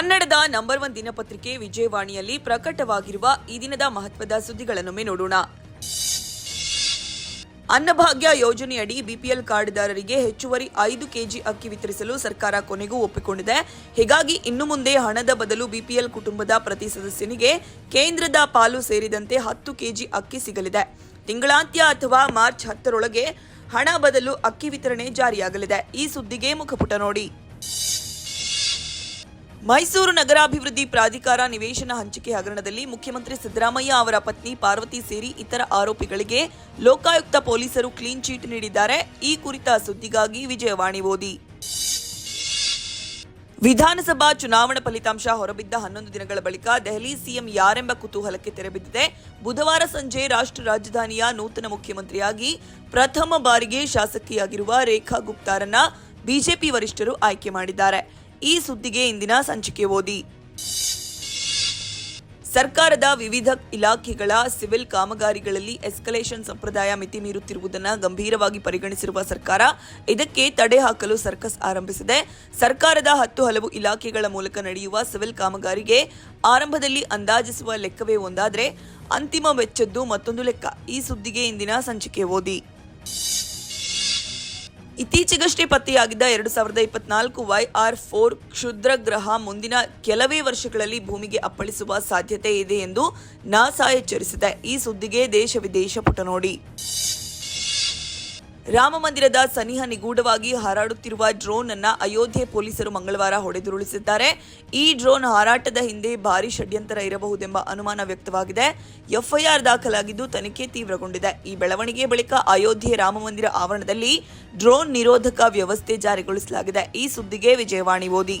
ಕನ್ನಡದ number one ದಿನಪತ್ರಿಕೆ ವಿಜಯವಾಣಿಯಲ್ಲಿ ಪ್ರಕಟವಾಗಿರುವ ಈ ದಿನದ ಮಹತ್ವದ ಸುದ್ದಿಗಳನ್ನೊಮ್ಮೆ ನೋಡೋಣ. ಅನ್ನಭಾಗ್ಯ ಯೋಜನೆಯಡಿ ಬಿಪಿಎಲ್ ಕಾರ್ಡ್ದಾರರಿಗೆ ಹೆಚ್ಚುವರಿ ಐದು ಕೆಜಿ ಅಕ್ಕಿ ವಿತರಿಸಲು ಸರ್ಕಾರ ಕೊನೆಗೂ ಒಪ್ಪಿಕೊಂಡಿದೆ. ಹೀಗಾಗಿ ಇನ್ನು ಮುಂದೆ ಹಣದ ಬದಲು ಬಿಪಿಎಲ್ ಕುಟುಂಬದ ಪ್ರತಿ ಸದಸ್ಯನಿಗೆ ಕೇಂದ್ರದ ಪಾಲು ಸೇರಿದಂತೆ ಹತ್ತು ಕೆಜಿ ಅಕ್ಕಿ ಸಿಗಲಿದೆ. ತಿಂಗಳಾಂತ್ಯ ಅಥವಾ ಮಾರ್ಚ್ ಹತ್ತರೊಳಗೆ ಹಣ ಬದಲು ಅಕ್ಕಿ ವಿತರಣೆ ಜಾರಿಯಾಗಲಿದೆ. ಈ ಸುದ್ದಿಗೆ ಮುಖಪುಟ ನೋಡಿ. ಮೈಸೂರು ನಗರಾಭಿವೃದ್ಧಿ ಪ್ರಾಧಿಕಾರ ನಿವೇಶನ ಹಂಚಿಕೆ ಹಗರಣದಲ್ಲಿ ಮುಖ್ಯಮಂತ್ರಿ ಸಿದ್ದರಾಮಯ್ಯ ಅವರ ಪತ್ನಿ ಪಾರ್ವತಿ ಸೇರಿ ಇತರ ಆರೋಪಿಗಳಿಗೆ ಲೋಕಾಯುಕ್ತ ಪೊಲೀಸರು ಕ್ಲೀನ್ ಚೀಟ್ ನೀಡಿದ್ದಾರೆ. ಈ ಕುರಿತ ಸುದ್ದಿಗಾಗಿ ವಿಜಯವಾಣಿ ಓದಿ. ವಿಧಾನಸಭಾ ಚುನಾವಣಾ ಫಲಿತಾಂಶ ಹೊರಬಿದ್ದ ಹನ್ನೊಂದು ದಿನಗಳ ಬಳಿಕ ದೆಹಲಿ ಸಿಎಂ ಯಾರೆಂಬ ಕುತೂಹಲಕ್ಕೆ ತೆರೆಬಿದ್ದಿದೆ ಬುಧವಾರ ಸಂಜೆ ರಾಷ್ಟ್ರ ರಾಜಧಾನಿಯ ನೂತನ ಮುಖ್ಯಮಂತ್ರಿಯಾಗಿ ಪ್ರಥಮ ಬಾರಿಗೆ ಶಾಸಕಿಯಾಗಿರುವ ರೇಖಾ ಗುಪ್ತಾರನ್ನ ಬಿಜೆಪಿ ವರಿಷ್ಠರು ಆಯ್ಕೆ ಮಾಡಿದ್ದಾರೆ. ಈ ಸುದ್ದಿಗೆ ಇಂದಿನ ಸಂಚಿಕೆ ಓದಿ. ಸರ್ಕಾರದ ವಿವಿಧ ಇಲಾಖೆಗಳ ಸಿವಿಲ್ ಕಾಮಗಾರಿಗಳಲ್ಲಿ ಎಸ್ಕಲೇಷನ್ ಸಂಪ್ರದಾಯ ಮಿತಿ ಮೀರುತ್ತಿರುವುದನ್ನು ಗಂಭೀರವಾಗಿ ಪರಿಗಣಿಸಿರುವ ಸರ್ಕಾರ ಇದಕ್ಕೆ ತಡೆ ಹಾಕಲು ಸರ್ಕಸ್ ಆರಂಭಿಸಿದೆ. ಸರ್ಕಾರದ ಹತ್ತು ಹಲವು ಇಲಾಖೆಗಳ ಮೂಲಕ ನಡೆಯುವ ಸಿವಿಲ್ ಕಾಮಗಾರಿಗೆ ಆರಂಭದಲ್ಲಿ ಅಂದಾಜಿಸುವ ಲೆಕ್ಕವೇ ಒಂದಾದರೆ ಅಂತಿಮ ವೆಚ್ಚದ್ದು ಮತ್ತೊಂದು ಲೆಕ್ಕ. ಈ ಸುದ್ದಿಗೆ ಇಂದಿನ ಸಂಚಿಕೆ ಓದಿ. ಇತ್ತೀಚೆಗಷ್ಟೇ ಪತ್ತೆಯಾಗಿದ್ದ ಎರಡು ಸಾವಿರದ ಇಪ್ಪತ್ನಾಲ್ಕು ವೈ ಆರ್ ಫೋರ್ ಕ್ಷುದ್ರ ಗ್ರಹ ಮುಂದಿನ ಕೆಲವೇ ವರ್ಷಗಳಲ್ಲಿ ಭೂಮಿಗೆ ಅಪ್ಪಳಿಸುವ ಸಾಧ್ಯತೆ ಇದೆ ಎಂದು ನಾಸಾ ಎಚ್ಚರಿಸಿದೆ. ಈ ಸುದ್ದಿಗೆ ದೇಶ ವಿದೇಶ ಪುಟ ನೋಡಿ. ರಾಮ ಮಂದಿರದ ಸನಿಹ ನಿಗೂಢವಾಗಿ ಹಾರಾಡುತ್ತಿರುವ ಡ್ರೋನ್ ಅನ್ನ ಅಯೋಧ್ಯೆ ಪೊಲೀಸರು ಮಂಗಳವಾರ ಹೊಡೆದುರುಳಿಸಿದ್ದಾರೆ. ಈ ಡ್ರೋನ್ ಹಾರಾಟದ ಹಿಂದೆ ಭಾರಿ ಷಡ್ಯಂತರ ಇರಬಹುದೆಂಬ ಅನುಮಾನ ವ್ಯಕ್ತವಾಗಿದೆ. ಎಫ್ಐಆರ್ ದಾಖಲಾಗಿದ್ದು ತನಿಖೆ ತೀವ್ರಗೊಂಡಿದೆ. ಈ ಬೆಳವಣಿಗೆ ಬಳಿಕ ಅಯೋಧ್ಯೆ ರಾಮ ಮಂದಿರ ಆವರಣದಲ್ಲಿ ಡ್ರೋನ್ ನಿರೋಧಕ ವ್ಯವಸ್ಥೆ ಜಾರಿಗೊಳಿಸಲಾಗಿದೆ. ಈ ಸುದ್ದಿಗೆ ವಿಜಯವಾಣಿ ಓದಿ.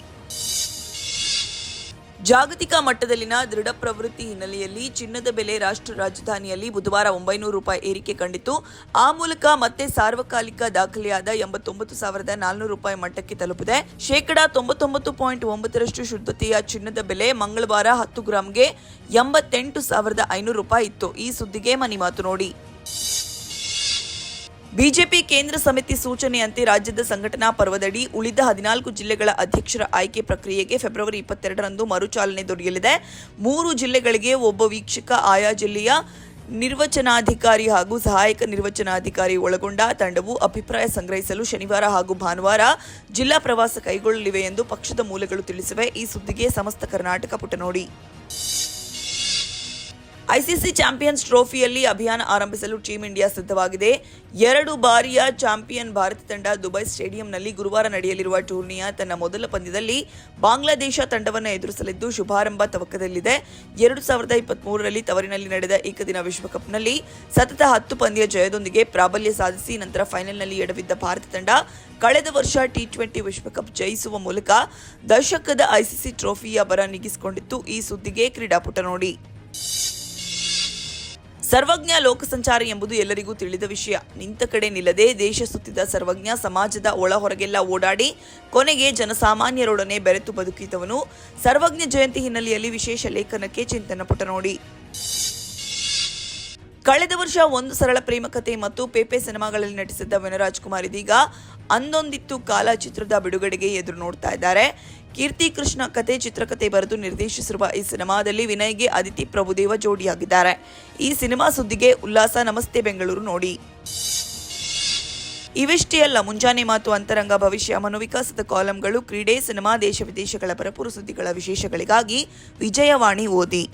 ಜಾಗತಿಕ ಮಟ್ಟದಲ್ಲಿನ ದೃಢ ಪ್ರವೃತ್ತಿ ಹಿನ್ನೆಲೆಯಲ್ಲಿ ಚಿನ್ನದ ಬೆಲೆ ರಾಷ್ಟ್ರ ರಾಜಧಾನಿಯಲ್ಲಿ ಬುಧವಾರ ಒಂಬೈನೂರು ರೂಪಾಯಿ ಏರಿಕೆ ಕಂಡಿತು ಆ ಮೂಲಕ ಮತ್ತೆ ಸಾರ್ವಕಾಲಿಕ ದಾಖಲೆಯಾದ ಎಂಬತ್ತೊಂಬತ್ತು ಸಾವಿರದ ನಾಲ್ನೂರು ರೂಪಾಯಿ ಮಟ್ಟಕ್ಕೆ ತಲುಪಿದೆ. ಶೇಕಡಾ ತೊಂಬತ್ತೊಂಬತ್ತು ಪಾಯಿಂಟ್ ಒಂಬತ್ತರಷ್ಟು ಶುದ್ಧತೆಯ ಚಿನ್ನದ ಬೆಲೆ ಮಂಗಳವಾರ ಹತ್ತು ಗ್ರಾಂಗೆ ಎಂಬತ್ತೆಂಟು ಸಾವಿರದ ಐನೂರು ರೂಪಾಯಿ ಇತ್ತು. ಈ ಸುದ್ದಿಗೆ ಮನಿ ಮಾತು ನೋಡಿ. ಬಿಜೆಪಿ ಕೇಂದ್ರ ಸಮಿತಿ ಸೂಚನೆಯಂತೆ ರಾಜ್ಯದ ಸಂಘಟನಾ ಪರ್ವದಡಿ ಉಳಿದ ಹದಿನಾಲ್ಕು ಜಿಲ್ಲೆಗಳ ಅಧ್ಯಕ್ಷರ ಆಯ್ಕೆ ಪ್ರಕ್ರಿಯೆಗೆ ಫೆಬ್ರವರಿ ಇಪ್ಪತ್ತೆರಡರಂದು ಮರುಚಾಲನೆ ದೊರೆಯಲಿದೆ. ಮೂರು ಜಿಲ್ಲೆಗಳಿಗೆ ಒಬ್ಬ ವೀಕ್ಷಕ, ಆಯಾ ಜಿಲ್ಲೆಯ ನಿರ್ವಚನಾಧಿಕಾರಿ ಹಾಗೂ ಸಹಾಯಕ ನಿರ್ವಚನಾಧಿಕಾರಿ ಒಳಗೊಂಡ ತಂಡವು ಅಭಿಪ್ರಾಯ ಸಂಗ್ರಹಿಸಲು ಶನಿವಾರ ಹಾಗೂ ಭಾನುವಾರ ಜಿಲ್ಲಾ ಪ್ರವಾಸ ಕೈಗೊಳ್ಳಲಿವೆ ಎಂದು ಪಕ್ಷದ ಮೂಲಗಳು ತಿಳಿಸಿವೆ. ಈ ಸುದ್ದಿಗೆ ಸಮಸ್ತ ಕರ್ನಾಟಕ ಪುಟ ನೋಡಿ ಐಸಿಸಿ ಚಾಂಪಿಯನ್ಸ್ ಟ್ರೋಫಿಯಲ್ಲಿ ಅಭಿಯಾನ ಆರಂಭಿಸಲು ಟೀಂ ಇಂಡಿಯಾ ಸಿದ್ಧವಾಗಿದೆ. ಎರಡು ಬಾರಿಯ ಚಾಂಪಿಯನ್ ಭಾರತ ತಂಡ ದುಬೈ ಸ್ಟೇಡಿಯಂನಲ್ಲಿ ಗುರುವಾರ ನಡೆಯಲಿರುವ ಟೂರ್ನಿಯ ತನ್ನ ಮೊದಲ ಪಂದ್ಯದಲ್ಲಿ ಬಾಂಗ್ಲಾದೇಶ ತಂಡವನ್ನು ಎದುರಿಸಲಿದ್ದು ಶುಭಾರಂಭ ತವಕದಲ್ಲಿದೆ. ಎರಡು ಸಾವಿರದ ಇಪ್ಪತ್ಮೂರರಲ್ಲಿ ತವರಿನಲ್ಲಿ ನಡೆದ ಏಕದಿನ ವಿಶ್ವಕಪ್ನಲ್ಲಿ ಸತತ ಹತ್ತು ಪಂದ್ಯ ಜಯದೊಂದಿಗೆ ಪ್ರಾಬಲ್ಯ ಸಾಧಿಸಿ ನಂತರ ಫೈನಲ್ನಲ್ಲಿ ಎಡವಿದ್ದ ಭಾರತ ತಂಡ ಕಳೆದ ವರ್ಷ ಟಿ ಟ್ವೆಂಟಿ ವಿಶ್ವಕಪ್ ಜಯಿಸುವ ಮೂಲಕ ದಶಕದ ಐಸಿಸಿ ಟ್ರೋಫಿಯ ಬರ ನೀಗಿಸಿಕೊಂಡಿತ್ತು. ಈ ಸುದ್ದಿಗೆ ಕ್ರೀಡಾಪುಟ ನೋಡಿ. ಸರ್ವಜ್ಞ ಲೋಕಸಂಚಾರ ಎಂಬುದು ಎಲ್ಲರಿಗೂ ತಿಳಿದ ವಿಷಯ. ನಿಂತ ಕಡೆ ನಿಲ್ಲದೆ ದೇಶ ಸುತ್ತಿದ ಸರ್ವಜ್ಞ ಸಮಾಜದ ಒಳ ಹೊರಗೆಲ್ಲ ಓಡಾಡಿ ಕೊನೆಗೆ ಜನಸಾಮಾನ್ಯರೊಡನೆ ಬೆರೆತು ಬದುಕಿದವನು. ಸರ್ವಜ್ಞ ಜಯಂತಿ ಹಿನ್ನೆಲೆಯಲ್ಲಿ ವಿಶೇಷ ಲೇಖನಕ್ಕೆ ಚಿಂತನ ಪುಟ ನೋಡಿ. ಕಳೆದ ವರ್ಷ ಒಂದು ಸರಳ ಪ್ರೇಮಕತೆ ಮತ್ತು ಪೇಪೆ ಸಿನಿಮಾಗಳಲ್ಲಿ ನಟಿಸಿದ್ದ ವಿನರಾಜ್ ಕುಮಾರ್ ಇದೀಗ ಅಂದೊಂದಿತ್ತು ಕಾಲ ಚಿತ್ರದ ಬಿಡುಗಡೆಗೆ ಎದುರು ನೋಡ್ತಾ ಇದ್ದಾರೆ. ಕೀರ್ತಿ ಕೃಷ್ಣ ಕತೆ, ಚಿತ್ರಕತೆ ಬರೆದು ನಿರ್ದೇಶಿಸಿರುವ ಈ ಸಿನಿಮಾದಲ್ಲಿ ವಿನಯ್ಗೆ ಅದಿತಿ ಪ್ರಭುದೇವ ಜೋಡಿಯಾಗಿದ್ದಾರೆ. ಈ ಸಿನಿಮಾ ಸುದ್ದಿಗೆ ಉಲ್ಲಾಸ, ನಮಸ್ತೆ ಬೆಂಗಳೂರು ನೋಡಿ. ಇವಿಷ್ಟೇ ಅಲ್ಲ, ಮುಂಜಾನೆ ಮಾತು ಅಂತರಂಗ ಭವಿಷ್ಯ. ಮನೋವಿಕಾಸದ ಕಾಲಂಗಳು, ಕ್ರೀಡೆ, ಸಿನಿಮಾ, ದೇಶ ವಿದೇಶಗಳ ಪರಪುರ ಸುದ್ದಿಗಳ ವಿಶೇಷಗಳಿಗಾಗಿ ವಿಜಯವಾಣಿ ಓದಿ.